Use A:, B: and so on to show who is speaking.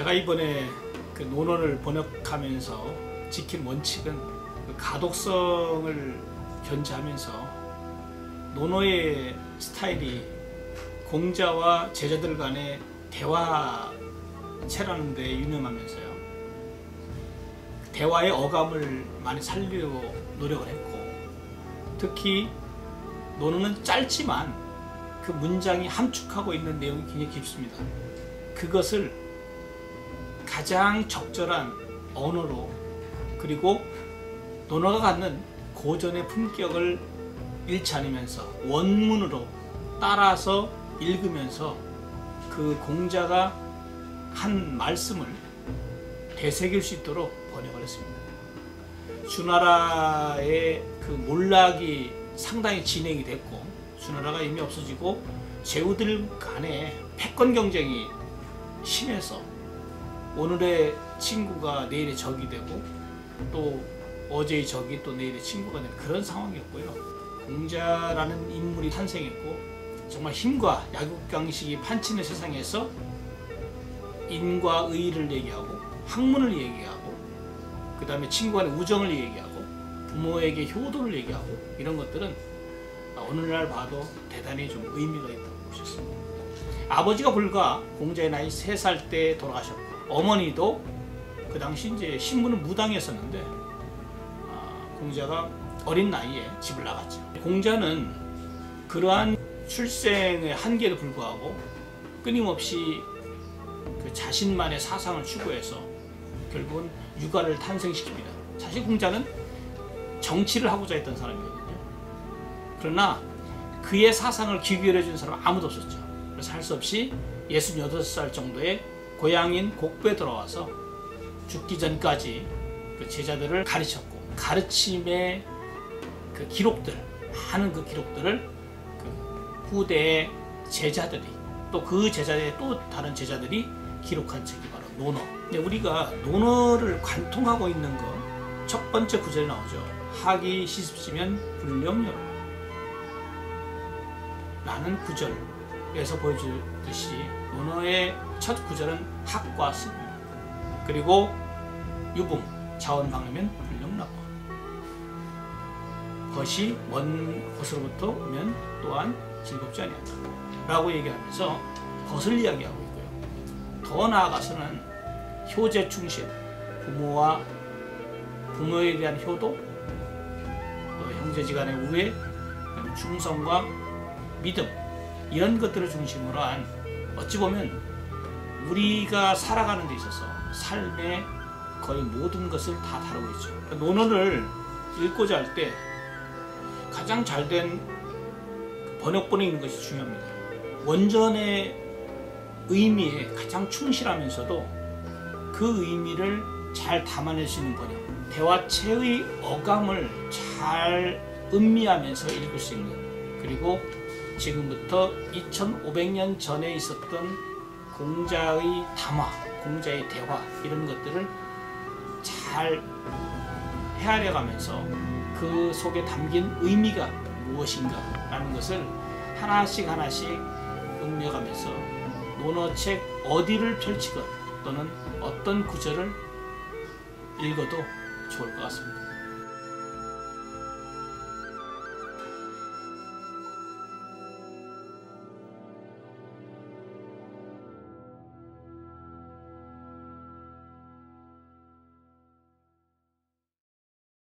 A: 이번에 그 논어를 번역하면서 지킨 원칙은 그 가독성을 견지하면서 논어의 스타일이 공자와 제자들 간의 대화체라는 데 유명하면서요. 대화의 어감을 많이 살리려고 노력을 했고 특히 논어는 짧지만 그 문장이 함축하고 있는 내용이 굉장히 깊습니다. 그것을 가장 적절한 언어로 그리고 논어가 갖는 고전의 품격을 잃지 않으면서 원문으로 따라서 읽으면서 그 공자가 한 말씀을 되새길 수 있도록 번역을 했습니다. 주나라의 그 몰락이 상당히 진행이 됐고 주나라가 이미 없어지고 제후들 간에 패권 경쟁이 심해서 오늘의 친구가 내일의 적이 되고 또 어제의 적이 또 내일의 친구가 되는 그런 상황이었고요. 공자라는 인물이 탄생했고 정말 힘과 야국강식이 판치는 세상에서 인과 의를 얘기하고 학문을 얘기하고 그 다음에 친구 간의 우정을 얘기하고 부모에게 효도를 얘기하고 이런 것들은 오늘날 봐도 대단히 좀 의미가 있다고 보셨습니다. 아버지가 불과 공자의 나이 3살 때 돌아가셨고 어머니도 그 당시 이제 신분은 무당이었었는데 아, 공자가 어린 나이에 집을 나갔죠. 공자는 그러한 출생의 한계에도 불구하고 끊임없이 그 자신만의 사상을 추구해서 결국은 육아를 탄생시킵니다. 사실 공자는 정치를 하고자 했던 사람이거든요. 그러나 그의 사상을 기결해 준 사람은 아무도 없었죠. 그래서 할 수 없이 68살 정도의 고향인 곡부에 들어와서 죽기 전까지 그 제자들을 가르쳤고 가르침의 그 기록들 많은 그 기록들을 그 후대의 제자들이 또 그 제자의 또 다른 제자들이 기록한 책이 바로 논어. 근데 우리가 논어를 관통하고 있는 거 첫 번째 구절에 나오죠. 학이 시습시면 불령여로 라는 구절에서 보여주듯이 논어의 첫 구절은 학과 습 그리고 유봉 자원방하면 불령나고. 벗이 먼 곳으로부터 오면 또한 즐겁지 아니한다. 라고 얘기하면서 벗을 이야기하고 있고요. 더 나아가서는 효제 충실 부모와 부모에 대한 효도 또 형제지간의 우애 충성과 믿음 이런 것들을 중심으로 한 어찌 보면 우리가 살아가는 데 있어서 삶의 거의 모든 것을 다 다루고 있죠. 논어를 읽고자 할 때 가장 잘된 번역본에 있는 것이 중요합니다. 원전의 의미에 가장 충실하면서도 그 의미를 잘 담아낼 수 있는 번역. 대화체의 어감을 잘 음미하면서 읽을 수 있는 그리고 지금부터 2500년 전에 있었던 공자의 담화, 공자의 대화 이런 것들을 잘 헤아려 가면서 그 속에 담긴 의미가 무엇인가 라는 것을 하나씩 하나씩 음미해가면서 논어책 어디를 펼치건 또는 어떤 구절을 읽어도 좋을 것 같습니다.